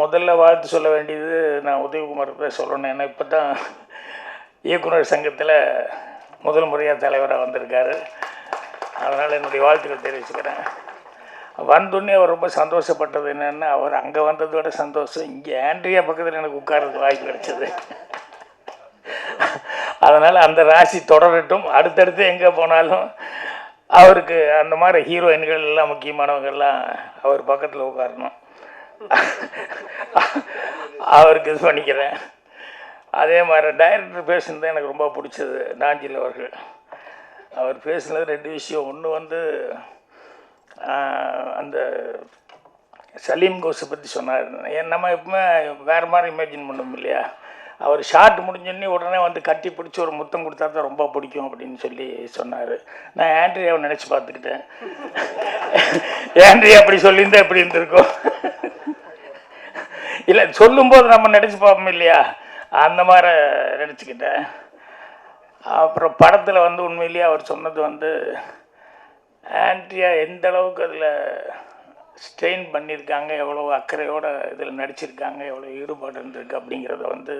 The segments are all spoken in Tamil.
முதல்ல வாழ்த்து சொல்ல வேண்டியது நான் உதயகுமார் தான் சொல்லணும். ஏன்னா இப்போ தான் இயக்குனர் சங்கத்தில் முதல் முறையாக தலைவராக வந்திருக்காரு. அதனால் என்னுடைய வாழ்த்துக்கள் தெரிவிச்சுக்கிறேன். வந்தோடனே அவர் ரொம்ப சந்தோஷப்பட்டது என்னென்னா அவர் அங்கே வந்ததோட சந்தோஷம். இங்கே ஆண்ட்ரியா பக்கத்தில் எனக்கு உட்கார்றதுக்கு வாய்ப்பு கிடைச்சது. அதனால் அந்த ராசி தொடரட்டும். அடுத்தடுத்து எங்கே போனாலும் அவருக்கு அந்த மாதிரி ஹீரோயின்கள் எல்லாம் முக்கியமானவங்கள்லாம் அவர் பக்கத்தில் உட்காரணும். அவருக்கு இது பண்ணிக்கிறேன். அதே மாதிரி டைரக்டர் பேசுனது எனக்கு ரொம்ப பிடிச்சது நாஞ்சில் அவர்கள். அவர் பேசுனது ரெண்டு விஷயம். ஒன்று வந்து அந்த சலீம் கோஸை பற்றி சொன்னார். ஏன் நம்ம எப்பவுமே வேறு மாதிரி இமேஜின் பண்ணோம் இல்லையா? அவர் ஷார்ட் முடிஞ்சோடனே உடனே வந்து கட்டி பிடிச்சி ஒரு முத்தம் கொடுத்தா தான் ரொம்ப பிடிக்கும் அப்படின்னு சொல்லி சொன்னார். நான் ஆண்ட்ரியாவை நினச்சி பார்த்துக்கிட்டேன். ஆண்ட்ரியா அப்படி சொல்லியிருந்தா எப்படி இருந்திருக்கும்? இல்லை சொல்லும்போது நம்ம நினச்சி பார்ப்போம் இல்லையா? அந்த மாதிரி நினச்சிக்கிட்டேன் அப்புறம் படத்தில் வந்து உண்மையிலேயே அவர் சொன்னது வந்து ஆண்ட்ரியா எந்த அளவுக்கு அதில் ஸ்ட்ரெயின் பண்ணியிருக்காங்க எவ்வளோ அக்கறையோடு இதில் நடிச்சிருக்காங்க எவ்வளோ ஈடுபாடு இருந்திருக்கு அப்படிங்கிறத வந்து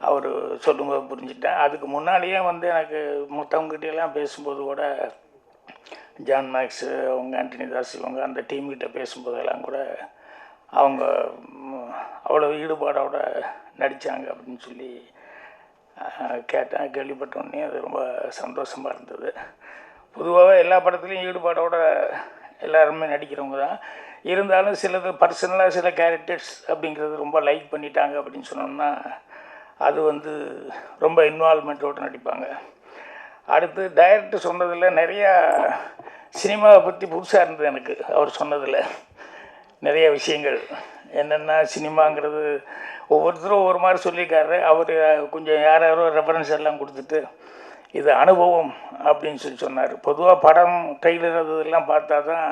அவர் சொல்லும்போது புரிஞ்சுட்டேன் அதுக்கு முன்னாடியே வந்து எனக்கு மற்றவங்ககிட்ட பேசும்போது கூட ஜான் மேக்ஸு அவங்க ஆண்டனி தாஸ் இவங்க அந்த டீம்கிட்ட பேசும்போதெல்லாம் கூட அவங்க அவ்வளோ ஈடுபாடோட நடித்தாங்க அப்படின்னு சொல்லி கேட்டேன். கேள்விப்பட்டோடனே அது ரொம்ப சந்தோஷமாக இருந்தது. பொதுவாகவே எல்லா படத்துலையும் ஈடுபாடோட எல்லாருமே நடிக்கிறவங்க தான். இருந்தாலும் சிலது பர்சனலாக சில கேரக்டர்ஸ் அப்படிங்கிறது ரொம்ப லைக் பண்ணிட்டாங்க அப்படின்னு சொன்னோம்னா அது வந்து ரொம்ப இன்வால்மெண்ட்டோடு நடிப்பாங்க. அடுத்து டைரக்டர் சொன்னதில் நிறையா சினிமாவை பற்றி புதுசாக இருந்தது எனக்கு. அவர் சொன்னதில் நிறைய விஷயங்கள். என்னென்னா சினிமாங்கிறது ஒவ்வொருத்தரும் ஒவ்வொரு மாதிரி சொல்லியிருக்காரு. அவர் கொஞ்சம் யார் யாரோ ரெஃபரன்ஸ் எல்லாம் கொடுத்துட்டு இது அனுபவம் அப்படின்னு சொல்லி சொன்னார். பொதுவாக படம் ட்ரெய்லர் அது இதெல்லாம் பார்த்தா தான்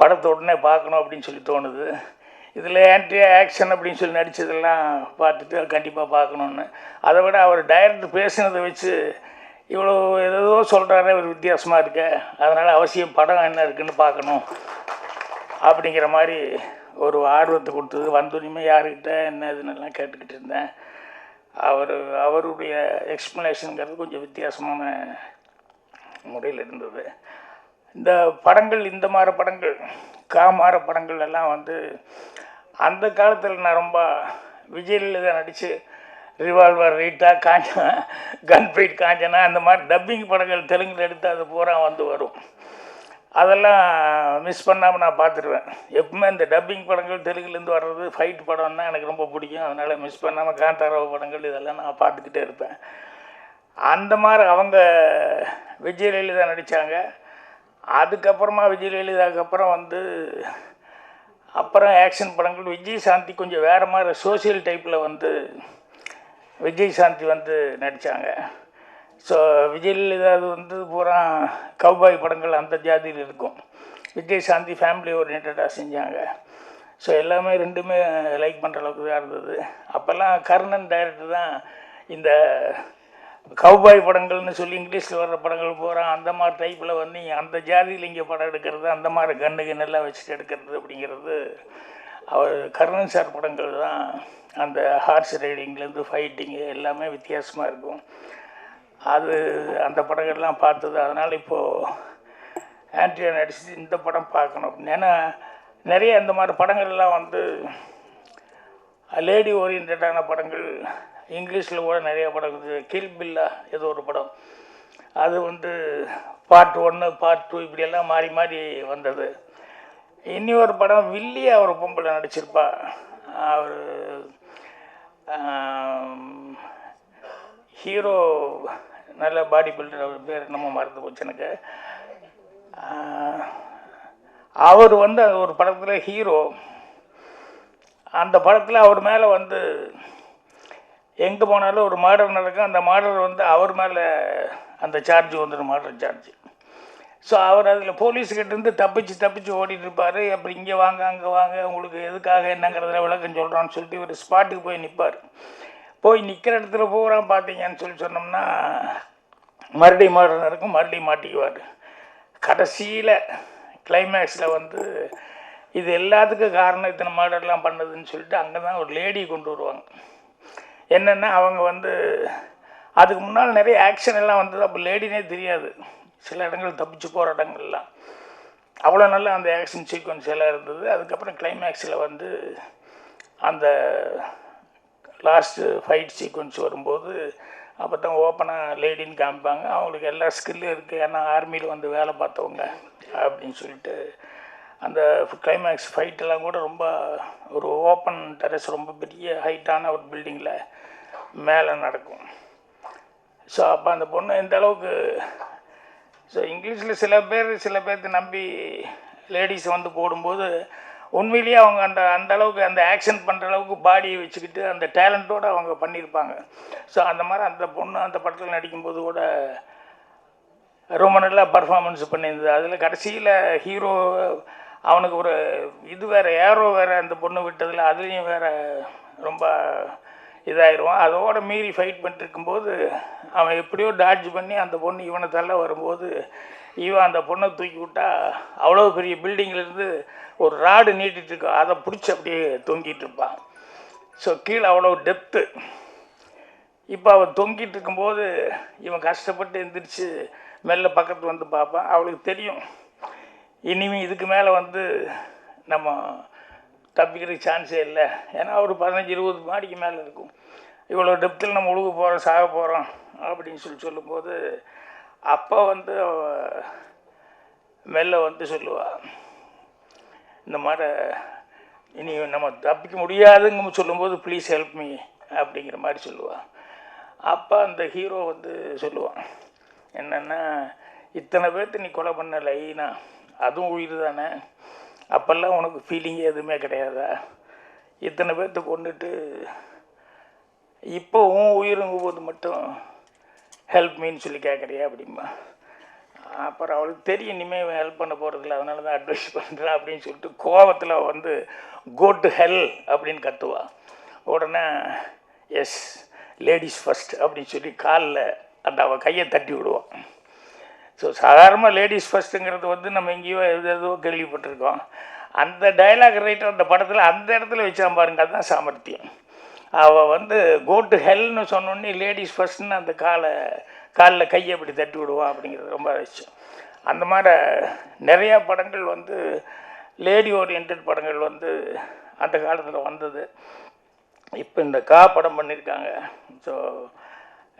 படத்தை உடனே பார்க்கணும் அப்படின்னு சொல்லி தோணுது. இதில் ஆன்டி ஆக்ஷன் அப்படின்னு சொல்லி நடித்ததெல்லாம் பார்த்துட்டு கண்டிப்பாக பார்க்கணுன்னு அதை விட அவர் டைரக்டர் பேசுனதை வச்சு இவ்வளோ ஏதோ சொல்கிறாரு ஒரு வித்தியாசமாக இருக்க. அதனால் அவசியம் படம் என்ன இருக்குதுன்னு பார்க்கணும். அப்படிங்கிற மாதிரி ஒரு ஆர்வத்தை கொடுத்தது. வந்துரிமை யாருக்கிட்ட என்ன இதுன்னெல்லாம் கேட்டுக்கிட்டு இருந்தேன். அவர் அவருடைய எக்ஸ்ப்ளனேஷனுங்கிறது கொஞ்சம் வித்தியாசமான முறையில் இருந்தது. இந்த படங்கள் இந்த மாதிரி படங்கள் காமார படங்கள் எல்லாம் வந்து அந்த காலத்தில் நான் ரொம்ப விஜயில் நடித்து ரிவால்வர் ரீட்டா காஞ்சனா கன் காஞ்சனா அந்த மாதிரி டப்பிங் படங்கள் தெலுங்கில் எடுத்து அது பூரா வந்து வரும். அதெல்லாம் மிஸ் பண்ணாமல் நான் பார்த்துருவேன். எப்பவுமே இந்த டப்பிங் படங்கள் தெலுங்குலேருந்து வர்றது ஃபைட் படம்னா எனக்கு ரொம்ப பிடிக்கும். அதனால் மிஸ் பண்ணாமல் காந்தாராவ படங்கள் இதெல்லாம் நான் பார்த்துக்கிட்டே இருப்பேன். அந்த மாதிரி அவங்க விஜய் லலிதா நடித்தாங்க அதுக்கப்புறமா விஜய் அப்புறம் வந்து அப்புறம் ஆக்ஷன் படங்கள். விஜய் சாந்தி கொஞ்சம் வேறு மாதிரி சோஷியல் டைப்பில் வந்து விஜய் சாந்தி வந்து நடித்தாங்க ஸோ விஜய் ஏதாவது வந்து பூரா கவ்பாய் படங்கள் அந்த ஜாதியில் இருக்கும். விஜய் சாந்தி ஃபேமிலி ஓரியன்டாக செஞ்சாங்க. ஸோ எல்லாமே ரெண்டுமே லைக் பண்ணுற அளவுக்கு தான் இருந்தது. அப்போல்லாம் கர்ணன் டைரக்டர் தான் இந்த கவ்பாய் படங்கள்னு சொல்லி இங்கிலீஷில் வர்ற படங்கள் பூரா அந்த மாதிரி டைப்பில் வந்து அந்த ஜாதியில் இங்கே படம் எடுக்கிறது அந்த மாதிரி கண்ணு கண்ணெல்லாம் வச்சுட்டு எடுக்கிறது அப்படிங்கிறது அவர் கர்ணன் சார் படங்கள் தான் அந்த ஹார்ஸ் ரைடிங்லேருந்து ஃபைட்டிங்கு எல்லாமே வித்தியாசமாக இருக்கும். அது அந்த படங்கள்லாம் பார்த்தது. அதனால் இப்போது ஆண்ட்ரியா நடிச்சு இந்த படம் பார்க்கணும். ஏன்னா நிறைய இந்த மாதிரி படங்கள்லாம் வந்து லேடி ஓரியன்டான படங்கள் இங்கிலீஷில் கூட நிறைய படம் இருக்குது கில் பில்லா ஏதோ ஒரு படம். அது வந்து பார்ட் ஒன்று பார்ட் டூ இப்படியெல்லாம் மாறி மாறி வந்தது. இனி ஒரு படம் வில்லி அவர் பொம்பளை நடிச்சிருப்பா. அவர் ஹீரோ நல்ல பாடி பில்டர் அவர் பேர் நம்ம மறந்து போச்சு எனக்கு. அவர் வந்து அது ஒரு படத்தில் ஹீரோ அந்த படத்தில் அவர் மேலே வந்து எங்கே போனாலும் ஒரு மாடர் நடக்கும். அந்த மாடர் வந்து அவர் மேலே அந்த சார்ஜ் வந்துடும் மாடர் சார்ஜ் ஸோ அவர் அதில் போலீஸ்கிட்டேருந்து தப்பிச்சு தப்பிச்சு ஓடிட்டு இருப்பார். அப்புறம் இங்கே வாங்க அங்கே வாங்க உங்களுக்கு எதுக்காக என்னங்கிறதுல விளக்கம் சொல்கிறான்னு சொல்லிட்டு ஒரு ஸ்பாட்டுக்கு போய் நிற்பார் போய் நிற்கிற இடத்துல பூரா பார்த்தீங்கன்னு சொல்லி சொன்னோம்னா மறுபடியும் மர்டர் நடக்கும் மறுபடியும் மாட்டிக்குவார். கடைசியில் கிளைமேக்ஸில் வந்து இது எல்லாத்துக்கும் காரணம் இத்தனை மர்டர்லாம் பண்ணதுன்னு சொல்லிட்டு அங்கே தான் ஒரு லேடி கொண்டு வருவாங்க. என்னென்னா அவங்க வந்து அதுக்கு முன்னால் நிறைய ஆக்ஷன் எல்லாம் வந்தது அப்போ லேடினே தெரியாது. சில இடங்கள் தப்பிச்சு போகிற இடங்கள்லாம். அவ்வளோ நல்லா அந்த ஆக்ஷன் சீக்வன்ஸ் எல்லாம் இருந்தது. அதுக்கப்புறம் கிளைமேக்ஸில் வந்து அந்த லாஸ்ட்டு ஃபைட் சீக்வன்ஸ் வரும்போது அப்போ தான் ஓப்பனாக லேடின்னு காமிப்பாங்க. அவங்களுக்கு எல்லா ஸ்கில்லும் இருக்குது ஏன்னா ஆர்மியில் வந்து வேலை பார்த்தவங்க அப்படின்னு சொல்லிட்டு அந்த கிளைமேக்ஸ் ஃபைட்டெல்லாம் கூட ரொம்ப ஒரு ஓப்பன் டெரஸ் ரொம்ப பெரிய ஹைட்டான ஒரு பில்டிங்கில் மேலே நடக்கும். ஸோ அப்போ அந்த பொண்ணு எந்த அளவுக்கு ஸோ இங்கிலீஷில் சில பேர் சில பேர்த்து நம்பி லேடிஸ் வந்து போடும்போது உண்மையிலேயே அவங்க அந்த அந்த அளவுக்கு அந்த ஆக்ஷன் பண்ணுற அளவுக்கு பாடியை வச்சுக்கிட்டு அந்த டேலண்ட்டோடு அவங்க பண்ணியிருப்பாங்க. ஸோ அந்த மாதிரி அந்த பொண்ணு அந்த படத்தில் நடிக்கும்போது கூட ரொம்ப நல்லா பர்ஃபார்மன்ஸ் பண்ணியிருந்தது. அதில் கடைசியில் ஹீரோ அவனுக்கு ஒரு இது வேறு ஏரோ வேறு அந்த பொண்ணு விட்டதில் அதுலேயும் வேறு ரொம்ப இதாயிடுவான் அதோடு மீறி ஃபைட் பண்ணிட்டு இருக்கும்போது அவன் எப்படியோ டாட்ஜ் பண்ணி அந்த பொண்ணு இவனை தள்ள வரும்போது இவன் அந்த பொண்ணை தூக்கி விட்டா அவ்வளோ பெரிய பில்டிங்லேருந்து ஒரு ராடு நீட்டிட்டுருக்கும் அதை பிடிச்சி அப்படியே தொங்கிட்டு இருப்பான். ஸோ கீழே அவ்வளோ டெப்த்து இப்போ அவன் தொங்கிட்டு இருக்கும்போது இவன் கஷ்டப்பட்டு எந்திரிச்சு மெல்ல பக்கத்து வந்து பார்ப்பான். அவளுக்கு தெரியும். இனிமே இதுக்கு மேலே வந்து நம்ம தப்பிக்கிறதுக்கு சான்ஸே இல்லை. ஏன்னா ஒரு பதினஞ்சு இருபது மாடிக்கு மேலே இருக்கும். இவ்வளோ டெப்த்தில் நம்ம உழுக போகிறோம் சாக போகிறோம் அப்படின்னு சொல்லி சொல்லும்போது அப்போ வந்து மெல்ல வந்து சொல்லுவாள் இந்த மாதிரி இனி நம்ம தப்பிக்க முடியாதுங்க சொல்லும்போது ப்ளீஸ் ஹெல்ப் மீ அப்படிங்கிற மாதிரி சொல்லுவாள் அப்போ அந்த ஹீரோ வந்து சொல்லுவான் என்னென்னா இத்தனை பேர்த்து நீ கொலை பண்ண லைனா அதுவும் உயிர் தானே? அப்போல்லாம் உனக்கு ஃபீலிங்கே எதுவுமே கிடையாதா? இத்தனை பேர்த்த கொண்டுட்டு இப்போ உன் உயிருங்கும் போது மட்டும் ஹெல்ப் மீன்னு சொல்லி கேட்குறியா அப்படிம்பா? அப்புறம் அவளுக்கு தெரியும் இனிமேல் ஹெல்ப் பண்ண போகிறதில்ல அதனால தான் அட்வைஸ் பண்ணுறேன் அப்படின்னு சொல்லிட்டு கோவத்தில் வந்து கோ டு ஹெல் அப்படின்னு கத்துவா. உடனே எஸ் லேடிஸ் ஃபஸ்ட் அப்படின்னு சொல்லி காலில் அந்த அவள் கையை தட்டி விடுவான். ஸோ சாதாரணமாக லேடிஸ் ஃபஸ்ட்டுங்கிறது வந்து நம்ம எங்கேயோ எது எதோ கேள்விப்பட்டிருக்கோம். அந்த டைலாக் ரைட்டர் அந்த படத்தில் அந்த இடத்துல வச்சான் பாருங்க அதுதான் சாமர்த்தியம். அவள் வந்து கோ டு ஹெல்னு சொன்னோடனே லேடிஸ் ஃபஸ்ட்னு அந்த காலை காலில் கையை அப்படி தட்டி விடுவான் அப்படிங்கிறது ரொம்ப விஷயம் அந்த மாதிரி நிறையா படங்கள் வந்து லேடி ஓரியன்ட் படங்கள் வந்து அந்த காலத்தில் வந்தது. இப்போ இந்த கா படம் பண்ணியிருக்காங்க ஸோ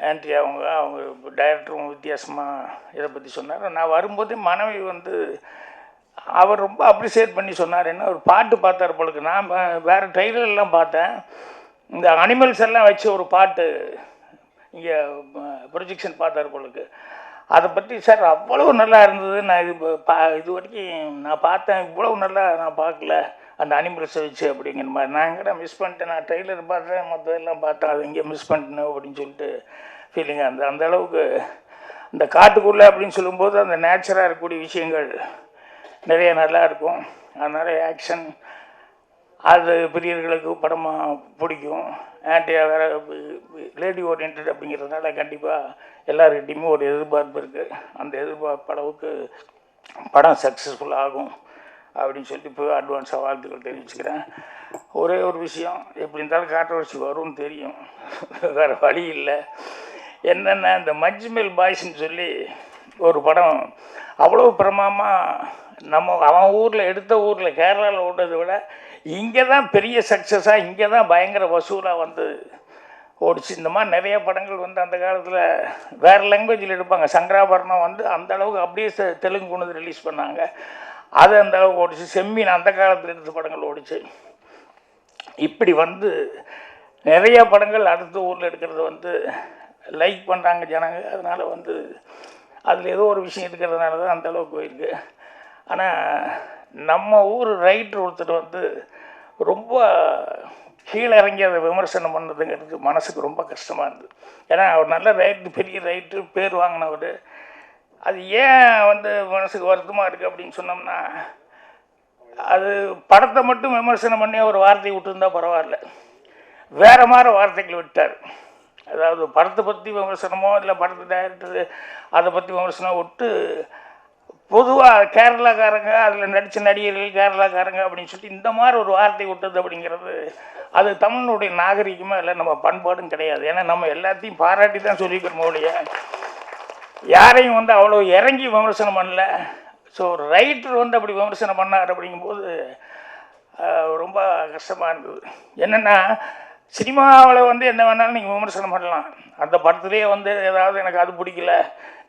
ஆன்டி அவங்க அவங்க டைரக்டரும் வித்தியாசமாக இதை பற்றி சொன்னார். நான் வரும்போதே மனைவி வந்து அவர் ரொம்ப அப்ரிசியேட் பண்ணி சொன்னார். என்ன ஒரு பாட்டு பார்த்தார் போலுக்கு நான் வேறு ட்ரெய்லர்லாம் பார்த்தேன். இந்த அனிமல்ஸ் எல்லாம் வச்சு ஒரு பாட்டு இங்கே ப்ரொஜெக்ஷன் பார்த்தார் போலுக்கு அதை பற்றி சார் அவ்வளவு நல்லா இருந்தது. நான் இது பா இது வரைக்கும் நான் பார்த்தேன். இவ்வளவு நல்லா நான் பார்க்கல. அந்த அனிமல்ஸை வச்சு அப்படிங்கிற மாதிரி. நான் எங்கடா மிஸ் பண்ணிட்டேன்? நான் ட்ரெய்லர் பார்த்தேன் மற்றதெல்லாம் பார்த்தேன். அது இங்கே மிஸ் பண்ணிட்டேன் அப்படின்னு சொல்லிட்டு ஃபீலிங்காக இருந்தது. அந்த அளவுக்கு இந்த காட்டுக்குள்ளே அப்படின்னு சொல்லும்போது அந்த நேச்சராக இருக்கக்கூடிய விஷயங்கள் நிறைய நல்லா இருக்கும். அதனால் ஆக்ஷன் அது பிரியர்களுக்கு படமாக பிடிக்கும். ஆன்டியா வேறு லேடி ஓரியன்ட் அப்படிங்கிறதுனால கண்டிப்பாக எல்லாருக்கிட்டையுமே ஒரு எதிர்பார்ப்பு இருக்குது அந்த எதிர்பார்ப்பு அளவுக்கு படம் சக்ஸஸ்ஃபுல் ஆகும் அப்படின்னு சொல்லிட்டு இப்போ அட்வான்ஸாக வாழ்த்துக்கள் தெரிவிச்சுக்கிறேன். ஒரே ஒரு விஷயம் எப்படி இருந்தாலும் கான்ட்ரவர்சி வரும்னு தெரியும். வேறு வழி இல்லை. என்னென்ன இந்த மஜ்மெல் பாய்ஸ்ன்னு சொல்லி ஒரு படம் அவ்வளோ பிரமாமாக நம்ம அவன் ஊரில் எடுத்த ஊரில் கேரளாவில் ஓடுறதை விட இங்கே தான் பெரிய சக்ஸஸாக இங்கே தான் பயங்கர வசூலாக வந்து ஓடிச்சு. இந்த மாதிரி நிறைய படங்கள் வந்து அந்த காலத்தில் வேறு லாங்குவேஜில் எடுப்பாங்க. சங்கராபரணம் வந்து அந்த அளவுக்கு அப்படியே தெலுங்கு கொண்டு வந்து ரிலீஸ் பண்ணாங்க. அது அந்த அளவுக்கு ஓடிச்சு. செம்மீன் அந்த காலத்தில் எடுத்த படங்கள் ஓடிச்சு. இப்படி வந்து நிறைய படங்கள் அடுத்த ஊரில் எடுக்கிறது வந்து லைக் பண்ணுறாங்க ஜனங்க. அதனால் வந்து அதில் ஏதோ ஒரு விஷயம் இருக்கிறதுனால தான் அந்த அளவுக்கு போயிருக்கு. ஆனால் நம்ம ஊர் ரைட்ரு ஒருத்தர் வந்து ரொம்ப கீழே இறங்கி அதை விமர்சனம் பண்ணதுங்கிறது மனசுக்கு ரொம்ப கஷ்டமாக இருந்தது ஏன்னா அவர் நல்ல ரைட்டு பெரிய ரைட்டு பேர் வாங்கினவர். அது ஏன் வந்து மனசுக்கு வருத்தமாக இருக்குது அப்படின்னு சொன்னோம்னா அது படத்தை மட்டும் விமர்சனம் பண்ணி ஒரு வார்த்தை விட்டுருந்தா பரவாயில்ல. வேறு மாதிரி வார்த்தைகள் விட்டார். அதாவது படத்தை பற்றி விமர்சனமோ இல்லை படத்து டைரக்டர் அதை பற்றி விமர்சனம் விட்டு பொதுவாக கேரளாக்காரங்க அதில் நடித்த நடிகர்கள் கேரளாக்காரங்க அப்படின்னு சொல்லி இந்த மாதிரி ஒரு வார்த்தை விட்டது அப்படிங்கிறது அது தமிழனுடைய நாகரிகமாக இல்லை நம்ம பண்பாடும் கிடையாது. ஏன்னா நம்ம எல்லாத்தையும் பாராட்டி தான் சொல்லிக்கிறோம் ஒழிய யாரையும் வந்து அவ்வளோ இறங்கி விமர்சனம் பண்ணல. ஸோ ரைட்டர் வந்து அப்படி விமர்சனம் பண்ணார் அப்படிங்கும்போது ரொம்ப கஷ்டமாக இருந்தது. என்னென்னா சினிமாவில் வந்து என்ன வேணாலும் நீங்கள் விமர்சனம் பண்ணலாம். அந்த படத்துலேயே வந்து ஏதாவது எனக்கு அது பிடிக்கல.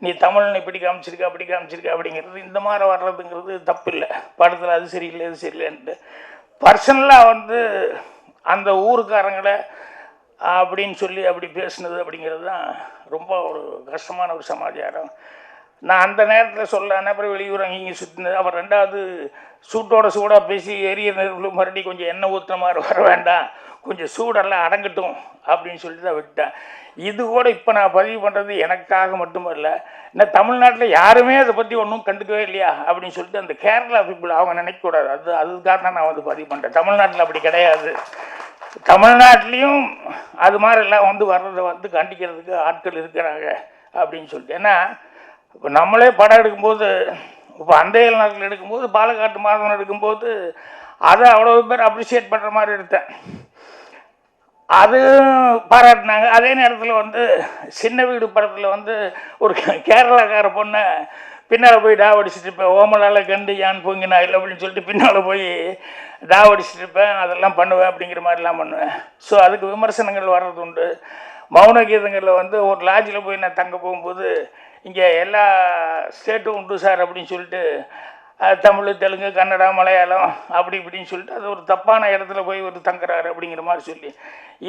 நீ தமிழ் இப்படி காமிச்சிருக்க அப்படி காமிச்சிருக்க அப்படிங்கிறது இந்த மாதிரி வர்றதுங்கிறது தப்பு இல்லை படத்தில் அது சரியில்லை இது சரியில்லைன்ட்டு பர்சனலாக வந்து அந்த ஊருக்காரங்களை அப்படின்னு சொல்லி அப்படி பேசுனது அப்படிங்கிறது தான் ரொம்ப ஒரு கஷ்டமான ஒரு சமாச்சாரம். நான் அந்த நேரத்தில் சொல்ல அப்புறம் வெளியூர் அங்கேயும் சுற்றினது அப்புறம் ரெண்டாவது சூட்டோட சூடாக பேசி எரிய நெருப்பில் மறுபடியும் கொஞ்சம் எண்ணெய் ஊற்றுன மாதிரி வர வேண்டாம். கொஞ்சம் சூடெல்லாம் அடங்கட்டும் அப்படின்னு சொல்லி தான் விட்டேன் இது கூட இப்போ நான் பதிவு பண்ணுறது எனக்காக மட்டுமல்ல நான் தமிழ்நாட்டில் யாருமே அதை பற்றி ஒன்றும் கண்டுக்கவே இல்லையா அப்படின்னு சொல்லிட்டு அந்த கேரளா பீப்புள் அவங்க நினைக்கக்கூடாது. அது அதுக்காக தான் நான் வந்து பதிவு பண்ணுறேன் தமிழ்நாட்டில் அப்படி கிடையாது. தமிழ்நாட்டிலையும் அது மாதிரிலாம் வந்து வர்றதை வந்து கண்டிக்கிறதுக்கு ஆட்கள் இருக்கிறாங்க அப்படின்னு சொல்லிட்டு. ஏன்னா இப்போ நம்மளே படம் எடுக்கும்போது இப்போ அந்தையல் நாட்கள் எடுக்கும்போது பாலக்காட்டு மாதவன் எடுக்கும்போது அதை அவ்வளோ பேர் அப்ரிஷியேட் பண்ணுற மாதிரி எடுத்தேன். அது பாராட்டினாங்க. அதே நேரத்தில் வந்து சின்ன வீடு படத்தில் வந்து ஒரு கேரளாக்கார பொண்ணை பின்னால் போய் டாவடிச்சுட்டு இருப்பேன் ஓமலால் கண்டு யான் பொங்கினா இல்லை அப்படின்னு சொல்லிட்டு பின்னால் போய் டாவடிச்சிட்டு இருப்பேன் அதெல்லாம் பண்ணுவேன் அப்படிங்கிற மாதிரிலாம் பண்ணுவேன் ஸோ அதுக்கு விமர்சனங்கள் வர்றது உண்டு. மௌன கீதங்களில் வந்து ஒரு லாட்ஜில் போய் நான் தங்க போகும்போது இங்கே எல்லா ஸ்டேட்டும் உண்டு சார் அப்படின்னு சொல்லிட்டு தமிழ் தெலுங்கு கன்னடா மலையாளம் அப்படி இப்படின்னு சொல்லிட்டு அது ஒரு தப்பான இடத்துல போய் ஒரு தங்குறாரு அப்படிங்கிற மாதிரி சொல்லி.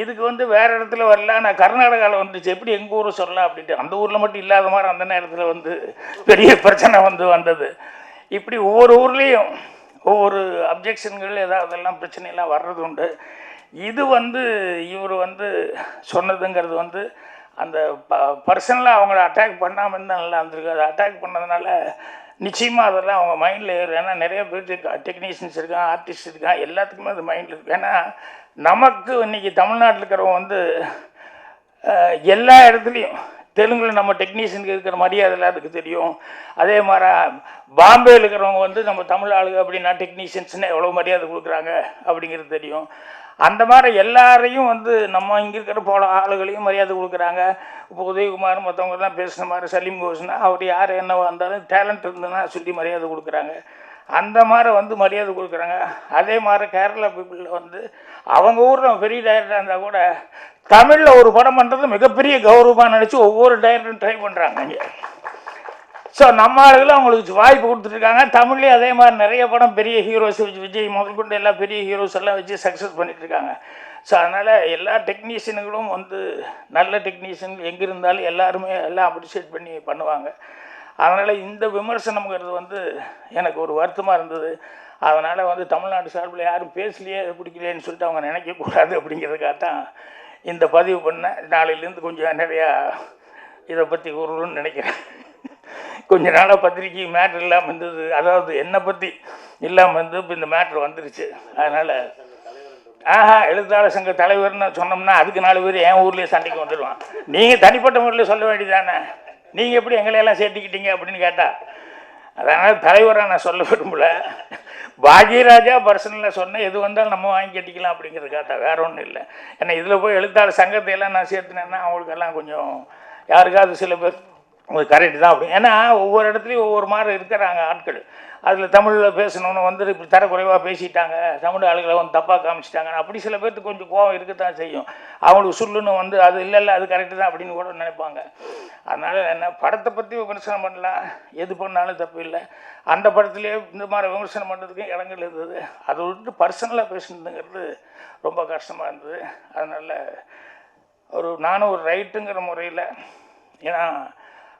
இதுக்கு வந்து வேறு இடத்துல வரல. நான் கர்நாடகாவில் வந்துச்சு. எப்படி எங்கள் ஊரை சொல்லலாம் அப்படின்ட்டு. அந்த ஊரில் மட்டும் இல்லாத மாதிரி அந்த நேரத்தில் வந்து பெரிய பிரச்சனை வந்து வந்தது. இப்படி ஒவ்வொரு ஊர்லேயும் ஒவ்வொரு அப்ஜெக்ஷன்கள் ஏதாவது எல்லாம் பிரச்சனையெல்லாம் வர்றது உண்டு. இது வந்து இவர் வந்து சொன்னதுங்கிறது வந்து அந்த ப பர்சனலாக அவங்கள அட்டாக் பண்ணாமல் இருந்தால் நல்லா இருந்திருக்கு அதை அட்டாக் பண்ணதுனால நிச்சயமாக அதெல்லாம் அவங்க மைண்டில் ஏறும். ஏன்னா நிறைய பேர் டெக்னீஷியன்ஸ் இருக்கான் ஆர்டிஸ்ட் இருக்கான் எல்லாத்துக்குமே அது மைண்டில் இருக்கு. ஏன்னா நமக்கு இன்னைக்கு தமிழ்நாட்டில் இருக்கிறவங்க வந்து எல்லா இடத்துலையும் தெலுங்கில் நம்ம டெக்னீஷியனுக்கு இருக்கிற மரியாதை அதுக்கு தெரியும். அதே மாதிரி பாம்பேயில் இருக்கிறவங்க வந்து நம்ம தமிழ் ஆளுங்க அப்படின்னா டெக்னீஷியன்ஸ்னு எவ்வளோ மரியாதை கொடுக்குறாங்க அப்படிங்கிறது தெரியும். அந்த மாதிரி எல்லாரையும் வந்து நம்ம இங்கே இருக்கிற போல ஆளுகளையும் மரியாதை கொடுக்குறாங்க. இப்போ உதயகுமார் மற்றவங்கலாம் பேசுன மாதிரி சலீம் கோஷ்னா அவர் யார் என்ன வந்தாலும் டேலண்ட் இருந்ததுன்னா சொல்லி மரியாதை கொடுக்குறாங்க. அந்த மாதிரி வந்து மரியாதை கொடுக்குறாங்க. அதே மாதிரி கேரளா பீப்புளில் வந்து அவங்க ஊரில் பெரிய டைரக்டராக இருந்தால் கூட தமிழில் ஒரு படம் பண்ணுறது மிகப்பெரிய கௌரவமாக நினச்சி ஒவ்வொரு டைரக்டரும் ட்ரை பண்ணுறாங்க இங்கே ஸோ நம்ம ஆளுகளும் அவங்களுக்கு வாய்ப்பு கொடுத்துருக்காங்க தமிழ்லேயே அதே மாதிரி நிறைய படம் பெரிய ஹீரோஸ் வச்சு விஜய் முதல் கொண்டு எல்லா பெரிய ஹீரோஸ் எல்லாம் வச்சு சக்ஸஸ் பண்ணிட்டு இருக்காங்க ஸோ அதனால் எல்லா டெக்னீஷியனுங்களும் வந்து நல்ல டெக்னீஷியன் எங்கே இருந்தாலும் எல்லாருமே எல்லாம் அப்ரிஷியேட் பண்ணி பண்ணுவாங்க. அதனால் இந்த விமர்சனம்ங்கிறது வந்து எனக்கு ஒரு வருத்தமாக இருந்தது. அதனால் வந்து தமிழ்நாடு சார்பில் யாரும் பேசலையே பிடிக்கலையேன்னு சொல்லிட்டு அவங்க நினைக்கக்கூடாது அப்படிங்கிறதுக்காக தான் இந்த பதிவு பண்ணேன். நாளையிலேருந்து கொஞ்சம் நிறையா இதை பற்றி கூறணும்னு நினைக்கிறேன். கொஞ்ச நாளாக பத்திரிக்கை மேட்ரு இல்லாமல் இருந்தது. அதாவது என்னை பற்றி இல்லாமல் இருந்து இப்போ இந்த மேட்ரு வந்துருச்சு. அதனால் ஆஹா எழுத்தாளர் சங்க தலைவர்னு சொன்னோம்னா அதுக்கு நாலு பேர் என் ஊர்லேயே சண்டைக்கு வந்துடுவான் நீங்கள் தனிப்பட்ட முறையில் சொல்ல வேண்டியதானே நீங்கள் எப்படி எங்களையெல்லாம் சேர்த்துக்கிட்டீங்க அப்படின்னு கேட்டால் அதனால் தலைவராக நான் சொல்ல விரும்பல. பாக்யராஜா பர்சனலில் சொன்னேன் எது வந்தாலும் நம்ம வாங்கி கட்டிக்கலாம் அப்படிங்கிறதுக்காக தான் வேற ஒன்றும் இல்லை. ஏன்னா இதில் போய் எழுத்தாளர் சங்கத்தை எல்லாம் நான் சேர்த்துனேன்னா அவங்களுக்கெல்லாம் கொஞ்சம் யாருக்காவது சில பேர் கரெக்டு தான் அப்படி. ஏன்னா ஒவ்வொரு இடத்துலையும் ஒவ்வொரு மாதிரி இருக்கிறாங்க ஆட்கள். அதில் தமிழில் பேசணும்னு வந்து இப்படி தரக்குறைவாக பேசிட்டாங்க தமிழ் ஆளுகளை வந்து தப்பாக காமிச்சிட்டாங்க அப்படி சில பேர்த்துக்கு கொஞ்சம் கோவம் இருக்கத்தான் செய்யும். அவங்களுக்கு சொல்லுன்னு வந்து அது இல்லை இல்லை அது கரெக்டு தான் அப்படின்னு கூட நினைப்பாங்க. அதனால் என்ன படத்தை பற்றி விமர்சனம் பண்ணலாம். எது பண்ணாலும் தப்பு இல்லை. அந்த படத்துலேயே இந்த மாதிரி விமர்சனம் பண்ணுறதுக்கும் இடங்கள் இருந்தது. அதை விட்டு பர்சனலாக பேசணுங்கிறது ரொம்ப கஷ்டமாக இருந்தது. அதனால் ஒரு நானும் ஒரு ரைட்டுங்கிற முறையில் ஏன்னா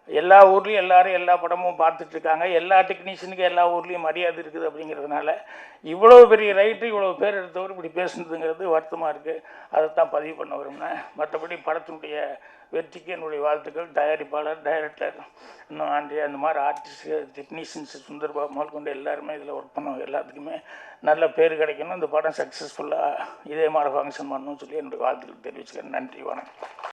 எல்லா ஊர்லேயும் எல்லாரும் எல்லா படமும் பார்த்துட்ருக்காங்க எல்லா டெக்னீஷியனுக்கும் எல்லா ஊர்லேயும் மரியாதை இருக்குது அப்படிங்கிறதுனால இவ்வளோ பெரிய ரைட்டு இவ்வளோ பேர் எடுத்தவர் இப்படி பேசுனதுங்கிறது வருத்தமாக இருக்குது அதைத்தான் பதிவு பண்ண வரும்னா மற்றபடி படத்தினுடைய வெற்றிக்கு என்னுடைய வாழ்த்துக்கள். தயாரிப்பாளர் டைரக்டர் இன்னும் ஆண்டி அந்த மாதிரி ஆர்டிஸ்ட் டெக்னீஷியன்ஸ் சுந்தர்பாபு முதல் கொண்டு எல்லாருமே இதில் ஒர்க் பண்ணவங்க எல்லாத்துக்குமே நல்ல பேர் கிடைக்கணும். இந்த படம் சக்ஸஸ்ஃபுல்லாக இதே மாதிரி ஃபங்க்ஷன் பண்ணணும்னு சொல்லி என்னுடைய வாழ்த்துக்கள் தெரிவிச்சுக்கிறேன். நன்றி வணக்கம்.